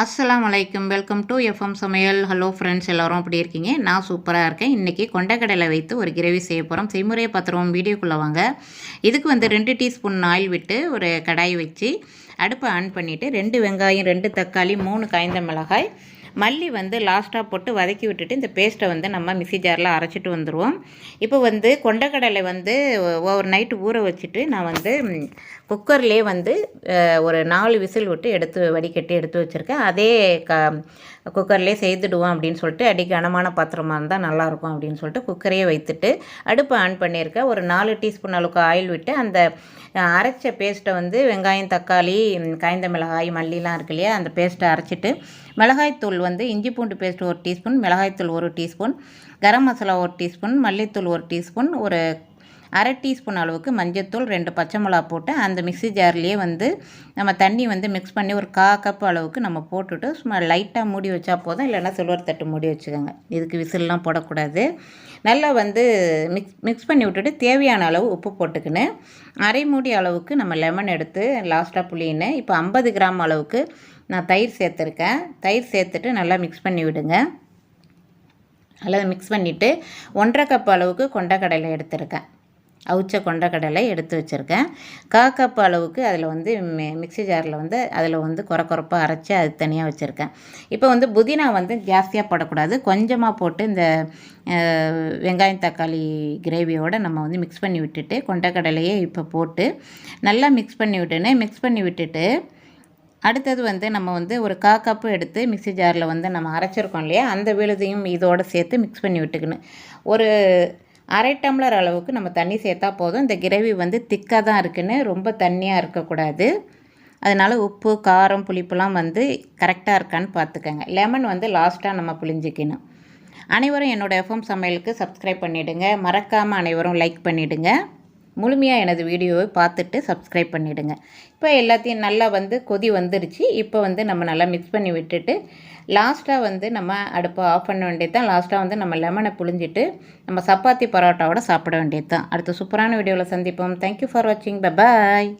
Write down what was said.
அஸ்ஸலாம் வலைக்கம் welcome to FM சமையல் ஹலோ ஃப்ரெண்ட்ஸ் எல்லோரும் அப்படி இருக்கீங்க? நான் சூப்பராக இருக்கேன். இன்றைக்கி கொண்டக்கடலை வைத்து ஒரு கிரேவி செய்ய போகிறோம் செய்முறையை பத்திரம் வீடியோக்குள்ளே வாங்க. இதுக்கு வந்து ரெண்டு டீஸ்பூன் ஆயில் விட்டு ஒரு கடாய் வச்சு அடுப்பை ஆன் பண்ணிவிட்டு ரெண்டு வெங்காயம் ரெண்டு தக்காளி மூணு காய்ந்த மிளகாய் மல்லி வந்து லாஸ்ட்டாக போட்டு வதக்கி விட்டுட்டு இந்த பேஸ்ட்டை வந்து நம்ம மிக்சி ஜாரில் அரைச்சிட்டு வந்துடுவோம் இப்போ வந்து கொண்டக்கடலை வந்து ஒவ்வொரு நைட்டு ஊற வச்சுட்டு நான் வந்து குக்கர்லேயே வந்து ஒரு நாலு விசில் விட்டு எடுத்து வடிகட்டி எடுத்து வச்சுருக்கேன். அதே க குக்கர்லேயே செய்துடுவோம் அப்படின்னு சொல்லிட்டு அடி கனமான பாத்திரமாக இருந்தால் நல்லாயிருக்கும் அப்படின்னு சொல்லிட்டு குக்கரையே வைத்துட்டு அடுப்பை ஆன் பண்ணியிருக்கேன் ஒரு நாலு டீஸ்பூன் அளவுக்கு ஆயில் விட்டு அந்த அரைச்ச பேஸ்ட்டை வந்து வெங்காயம் தக்காளி காய்ந்த மிளகாய் மல்லிலாம் இருக்கு இல்லையா அந்த பேஸ்ட்டை அரைச்சிட்டு மிளகாய்த்தூள் வந்து இஞ்சி பூண்டு பேஸ்ட் ஒரு டீஸ்பூன் மிளகாய்த்தூள் ஒரு டீஸ்பூன் கரம் மசாலா ஒரு டீஸ்பூன் மல்லித்தூள் ஒரு டீஸ்பூன் ஒரு அரை டீஸ்பூன் அளவுக்கு மஞ்சத்தூள் ரெண்டு பச்சை மிளகா போட்டு அந்த மிக்சி ஜார்லேயே வந்து நம்ம தண்ணி வந்து மிக்ஸ் பண்ணி ஒரு கா கப் அளவுக்கு நம்ம போட்டுட்டு சும்மா லைட்டாக மூடி வச்சா போதும் இல்லைன்னா சில்வர் தட்டு மூடி வச்சுக்கோங்க. இதுக்கு விசில்லாம் போடக்கூடாது. நல்லா வந்து மிக்ஸ் மிக்ஸ் பண்ணி விட்டுட்டு தேவையான அளவு உப்பு போட்டுக்கின்னு அரை மூடி அளவுக்கு நம்ம லெமன் எடுத்து லாஸ்ட்டாக புளின்னு இப்போ ஐம்பது கிராம் அளவுக்கு நான் தயிர் சேர்த்துருக்கேன். தயிர் சேர்த்துட்டு நல்லா மிக்ஸ் பண்ணி விடுங்க. நல்லா மிக்ஸ் பண்ணிவிட்டு ஒன்றரை கப் அளவுக்கு கொண்டக்கடலை எடுத்திருக்கேன். அவிச்ச கொண்டக்கடலை எடுத்து வச்சுருக்கேன். கா கப் அளவுக்கு அதில் வந்து மிக்சி ஜாரில் வந்து அதில் வந்து குறை குறப்பாக அரைச்சி அது தனியாக வச்சுருக்கேன். இப்போ வந்து புதினா வந்து ஜாஸ்தியாக போடக்கூடாது. கொஞ்சமாக போட்டு இந்த வெங்காயம் தக்காளி கிரேவியோடு நம்ம வந்து மிக்ஸ் பண்ணி விட்டுட்டு கொண்டக்கடலையே இப்போ போட்டு நல்லா மிக்ஸ் பண்ணி விட்டுன்னு மிக்ஸ் பண்ணி விட்டுட்டு அடுத்தது வந்து நம்ம வந்து ஒரு கா கப்பு எடுத்து மிக்சி ஜாரில் வந்து நம்ம அரைச்சிருக்கோம் இல்லையா? அந்த விழுதையும் இதோடு சேர்த்து மிக்ஸ் பண்ணி விட்டுக்கணும். ஒரு அரை டம்ளர் அளவுக்கு நம்ம தண்ணி சேர்த்தா போதும். இந்த கிரேவி வந்து திக்காக தான் இருக்குன்னு ரொம்ப தண்ணியாக இருக்கக்கூடாது. அதனால் உப்பு காரம் புளிப்புலாம் வந்து கரெக்டாக இருக்கான்னு பார்த்துக்கோங்க லெமன் வந்து லாஸ்ட்டாக நம்ம புளிஞ்சிக்கணும். அனைவரும் என்னோடய எஃப்எம் சமையலுக்கு சப்ஸ்கிரைப் பண்ணிவிடுங்க மறக்காமல் அனைவரும் லைக் பண்ணிவிடுங்க முழுமையாக எனது வீடியோவை பார்த்துட்டு சப்ஸ்கிரைப் பண்ணிவிடுங்க இப்போ எல்லாத்தையும் நல்லா வந்து கொதி வந்துருச்சு. இப்போ வந்து நம்ம நல்லா மிக்ஸ் பண்ணி விட்டுட்டு லாஸ்ட்டாக வந்து நம்ம அடுப்பை ஆஃப் பண்ண வேண்டியது தான் லாஸ்ட்டாக வந்து நம்ம லெமனை புழிஞ்சிட்டு நம்ம சப்பாத்தி பரோட்டாவோட சாப்பிட வேண்டியது தான் அடுத்த சூப்பரான வீடியோவில் சந்திப்போம். தேங்க்யூ ஃபார் வாட்சிங் த பாய்